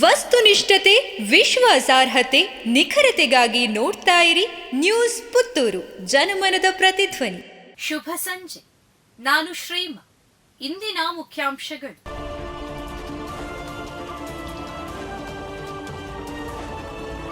ವಸ್ತುನಿಷ್ಠತೆ ವಿಶ್ವಾಸಾರ್ಹತೆ ನಿಖರತೆಗಾಗಿ ನೋಡ್ತಾ ಇರಿ ನ್ಯೂಸ್ ಪುತ್ತೂರು ಜನಮನದ ಪ್ರತಿಧ್ವನಿ. ಶುಭ ಸಂಜೆ. ನಾನು ಶ್ರೀಮ. ಇಂದಿನ ಮುಖ್ಯಾಂಶಗಳು.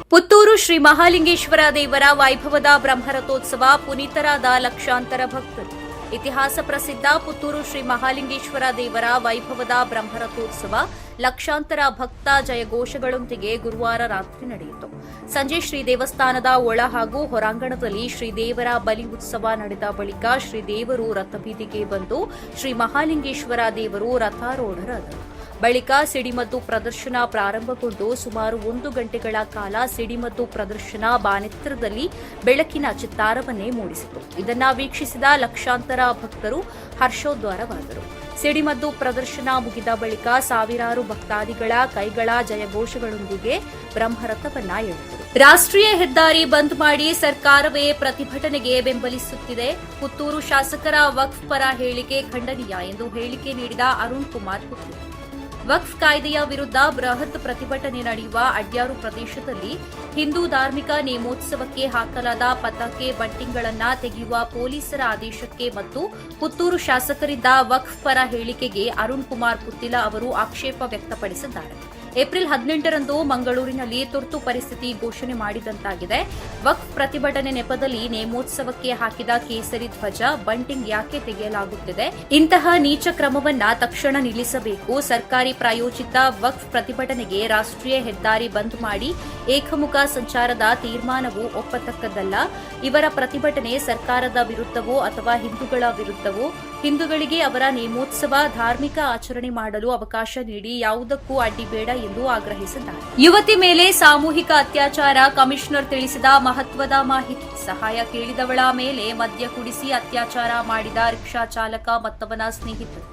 ಪುತ್ತೂರು ಶ್ರೀ ಮಹಾಲಿಂಗೇಶ್ವರ ದೇವರ ವೈಭವದ ಬ್ರಹ್ಮರಥೋತ್ಸವ ಪುನೀತರಾದ ಲಕ್ಷಾಂತರ ಭಕ್ತರು. ಇತಿಹಾಸ ಪ್ರಸಿದ್ಧ ಪುತ್ತೂರು ಶ್ರೀ ಮಹಾಲಿಂಗೇಶ್ವರ ದೇವರ ವೈಭವದ ಬ್ರಹ್ಮರಥೋತ್ಸವ, ಲಕ್ಷಾಂತರ ಭಕ್ತ ಜಯಘೋಷಗಳೊಂದಿಗೆ ಗುರುವಾರ ರಾತ್ರಿ ನಡೆಯಿತು. ಸಂಜೆ ಶ್ರೀ ದೇವಸ್ಥಾನದ ಒಳ ಹಾಗೂ ಹೊರಾಂಗಣದಲ್ಲಿ ಶ್ರೀದೇವರ ಬಲಿ ಉತ್ಸವ ನಡೆದ ಬಳಿಕ ಶ್ರೀದೇವರು ರಥಬೀದಿಗೆ ಬಂದು ಶ್ರೀ ಮಹಾಲಿಂಗೇಶ್ವರ ದೇವರು ರಥಾರೂಢರಾದರು ಬಳಿಕ ಸಿಡಿಮದ್ದು ಪ್ರದರ್ಶನ ಪ್ರಾರಂಭಗೊಂಡು ಸುಮಾರು ಒಂದು ಗಂಟೆಗಳ ಕಾಲ ಸಿಡಿಮದ್ದು ಪ್ರದರ್ಶನ ಬಾನೆತ್ತರದಲ್ಲಿ ಬೆಳಕಿನ ಚಿತ್ತಾರವನ್ನೇ ಮೂಡಿಸಿತು. ಇದನ್ನ ವೀಕ್ಷಿಸಿದ ಲಕ್ಷಾಂತರ ಭಕ್ತರು ಹರ್ಷೋದ್ವಾರವಾದರು. ಸಿಡಿಮದ್ದು ಪ್ರದರ್ಶನ ಮುಗಿದ ಬಳಿಕ ಸಾವಿರಾರು ಭಕ್ತಾದಿಗಳ ಕೈಗಳ ಜಯಘೋಷಗಳೊಂದಿಗೆ ಬ್ರಹ್ಮರಥವನ್ನ ಎಳೆದರು. ರಾಷ್ಟ್ರೀಯ ಹೆದ್ದಾರಿ ಬಂದ್ ಮಾಡಿ ಸರ್ಕಾರವೇ ಪ್ರತಿಭಟನೆಗೆ ಬೆಂಬಲಿಸುತ್ತಿದೆ. ಪುತ್ತೂರು ಶಾಸಕರ ವಕ್ಫ್ ಪರ ಹೇಳಿಕೆ ಖಂಡನೀಯ ಎಂದು ಹೇಳಿಕೆ ನೀಡಿದ ಅರುಣ್ ಕುಮಾರ್ ಪುತ್ತೂರು ವಕ್ಫ್ ಕಾಯ್ದೆಯ ವಿರುದ್ಧ ಬೃಹತ್ ಪ್ರತಿಭಟನೆ ನಡೆಯುವ ಅಡ್ಯಾರು ಪ್ರದೇಶದಲ್ಲಿ ಹಿಂದೂ ಧಾರ್ಮಿಕ ನೇಮೋತ್ಸವಕ್ಕೆ ಹಾಕಲಾದ ಪತಾಕೆ ಬಂಟಿಂಗ್ಗಳನ್ನು ತೆಗೆಯುವ ಪೊಲೀಸರ ಆದೇಶಕ್ಕೆ ಮತ್ತು ಪುತ್ತೂರು ಶಾಸಕರಿದ್ದ ವಕ್ಫ್ ಪರ ಹೇಳಿಕೆಗೆ ಅರುಣ್ ಕುಮಾರ್ ಪುತ್ತಿಲ ಅವರು ಆಕ್ಷೇಪ ವ್ಯಕ್ತಪಡಿಸಿದ್ದಾರೆ. ಏಪ್ರಿಲ್ ಹದಿನೆಂಟರಂದು ಮಂಗಳೂರಿನಲ್ಲಿ ತುರ್ತು ಪರಿಸ್ಥಿತಿ ಘೋಷಣೆ ಮಾಡಿದಂತಾಗಿದೆ. ವಕ್ಫ್ ಪ್ರತಿಭಟನೆ ನೆಪದಲ್ಲಿ ನೇಮೋತ್ಸವಕ್ಕೆ ಹಾಕಿದ ಕೇಸರಿ ಧ್ವಜ ಬಂಟಿಂಗ್ ಯಾಕೆ ತೆಗೆಯಲಾಗುತ್ತಿದೆ? ಇಂತಹ ನೀಚ ಕ್ರಮವನ್ನ ತಕ್ಷಣ ನಿಲ್ಲಿಸಬೇಕು. ಸರ್ಕಾರಿ ಪ್ರಾಯೋಜಿತ ವಕ್ಫ್ ಪ್ರತಿಭಟನೆಗೆ ರಾಷ್ಟ್ರೀಯ ಹೆದ್ದಾರಿ ಬಂದ್ ಮಾಡಿ ಏಕಮುಖ ಸಂಚಾರದ ತೀರ್ಮಾನವು ಒಪ್ಪತಕ್ಕದ್ದಲ್ಲ. ಇವರ ಪ್ರತಿಭಟನೆ ಸರ್ಕಾರದ ವಿರುದ್ಧವೋ ಅಥವಾ ಹಿಂದೂಗಳ ವಿರುದ್ಧವೋ ಹಿಂದೂಗಳಿಗೆ ಅವರ ನೇಮೋತ್ಸವ ಧಾರ್ಮಿಕ ಆಚರಣೆ ಮಾಡಲು ಅವಕಾಶ ನೀಡಿ ಯಾವುದಕ್ಕೂ ಅಡ್ಡಿಬೇಡ ಎಂದು ಆಗ್ರಹಿಸಿದ್ದಾರೆ. ಯುವತಿ ಮೇಲೆ ಸಾಮೂಹಿಕ ಅತ್ಯಾಚಾರ, ಕಮಿಷನರ್ ತಿಳಿಸಿದ ಮಹತ್ವದ ಮಾಹಿತಿ, ಸಹಾಯ ಕೇಳಿದವಳ ಮೇಲೆ ಮದ್ಯ ಕುಡಿಸಿ ಅತ್ಯಾಚಾರ ಮಾಡಿದ ರಿಕ್ಷಾ ಚಾಲಕ ಮತ್ತವನ ಸ್ನೇಹಿತರು.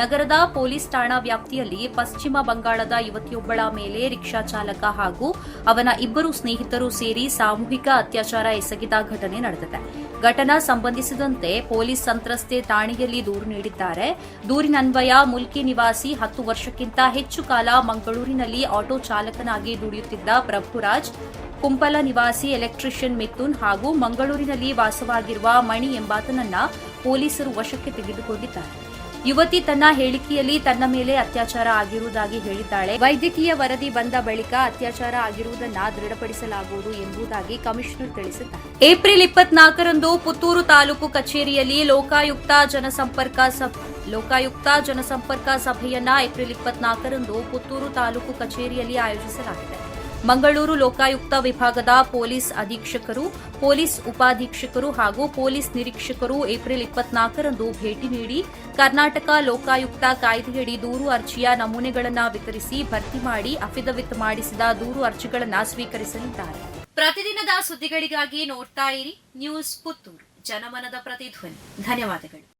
ನಗರದ ಪೊಲೀಸ್ ಠಾಣಾ ವ್ಯಾಪ್ತಿಯಲ್ಲಿ ಪಶ್ಚಿಮ ಬಂಗಾಳದ ಯುವತಿಯೊಬ್ಬಳ ಮೇಲೆ ರಿಕ್ಷಾ ಚಾಲಕ ಹಾಗೂ ಅವನ ಇಬ್ಬರು ಸ್ನೇಹಿತರು ಸೇರಿ ಸಾಮೂಹಿಕ ಅತ್ಯಾಚಾರ ಎಸಗಿದ ಘಟನೆ ನಡೆದಿದೆ. ಘಟನಾ ಸಂಬಂಧಿಸಿದಂತೆ ಪೊಲೀಸ್ ಸಂತ್ರಸ್ತೆ ಠಾಣೆಯಲ್ಲಿ ದೂರು ನೀಡಿದ್ದಾರೆ. ದೂರಿನನ್ವಯ ಮುಲ್ಕಿ ನಿವಾಸಿ ಹತ್ತು ವರ್ಷಕ್ಕಿಂತ ಹೆಚ್ಚು ಕಾಲ ಮಂಗಳೂರಿನಲ್ಲಿ ಆಟೋ ಚಾಲಕನಾಗಿ ದುಡಿಯುತ್ತಿದ್ದ ಪ್ರಭುರಾಜ್, ಕುಂಪಲ ನಿವಾಸಿ ಎಲೆಕ್ಟ್ರಿಷಿಯನ್ ಮಿಥುನ್ ಹಾಗೂ ಮಂಗಳೂರಿನಲ್ಲಿ ವಾಸವಾಗಿರುವ ಮಣಿ ಎಂಬಾತನನ್ನ ಪೊಲೀಸರು ವಶಕ್ಕೆ ತೆಗೆದುಕೊಂಡಿದ್ದಾರೆ. ಯುವತಿ ತನ್ನ ಹೇಳಿಕೆಯಲ್ಲಿ ತನ್ನ ಮೇಲೆ ಅತ್ಯಾಚಾರ ಆಗಿರುವುದಾಗಿ ಹೇಳಿದ್ದಾಳೆ. ವೈದ್ಯಕೀಯ ವರದಿ ಬಂದ ಬಳಿಕ ಅತ್ಯಾಚಾರ ಆಗಿರುವುದನ್ನ ದೃಢಪಡಿಸಲಾಗುವುದು ಎಂಬುದಾಗಿ ಕಮಿಷನರ್ ತಿಳಿಸಿದ್ದಾರೆ. ಏಪ್ರಿಲ್ ಇಪ್ಪತ್ನಾಲ್ಕರಂದು ಪುತ್ತೂರು ತಾಲೂಕು ಕಚೇರಿಯಲ್ಲಿ ಲೋಕಾಯುಕ್ತ ಜನಸಂಪರ್ಕ ಸಭೆ, ಲೋಕಾಯುಕ್ತ ಜನಸಂಪರ್ಕ ಸಭೆಯನ್ನ ಏಪ್ರಿಲ್ ಇಪ್ಪತ್ನಾಲ್ಕರಂದು ಪುತ್ತೂರು ತಾಲೂಕು ಕಚೇರಿಯಲ್ಲಿ ಆಯೋಜಿಸಲಾಗಿದೆ. ಮಂಗಳೂರು ಲೋಕಾಯುಕ್ತ ವಿಭಾಗದ ಪೊಲೀಸ್ ಅಧೀಕ್ಷಕರು, ಪೊಲೀಸ್ ಉಪಾಧೀಕ್ಷಕರು ಹಾಗೂ ಪೊಲೀಸ್ ನಿರೀಕ್ಷಕರು ಏಪ್ರಿಲ್ ಇಪ್ಪತ್ನಾಲ್ಕರಂದು ಭೇಟಿ ನೀಡಿ ಕರ್ನಾಟಕ ಲೋಕಾಯುಕ್ತ ಕಾಯ್ದೆಯಡಿ ದೂರು ಅರ್ಜಿಯ ನಮೂನೆಗಳನ್ನು ವಿತರಿಸಿ ಭರ್ತಿ ಮಾಡಿ ಅಫಿಡವಿಟ್ ಮಾಡಿಸಿದ ದೂರು ಅರ್ಜಿಗಳನ್ನು ಸ್ವೀಕರಿಸಲಿದ್ದಾರೆ. ಪ್ರತಿದಿನದ ಸುದ್ದಿಗಳಿಗಾಗಿ ನೋಡ್ತಾ ಇರಿ ನ್ಯೂಸ್ ಪುತ್ತೂರು. ಜನಮನದ ಪ್ರತಿಧ್ವನಿ. ಧನ್ಯವಾದಗಳು.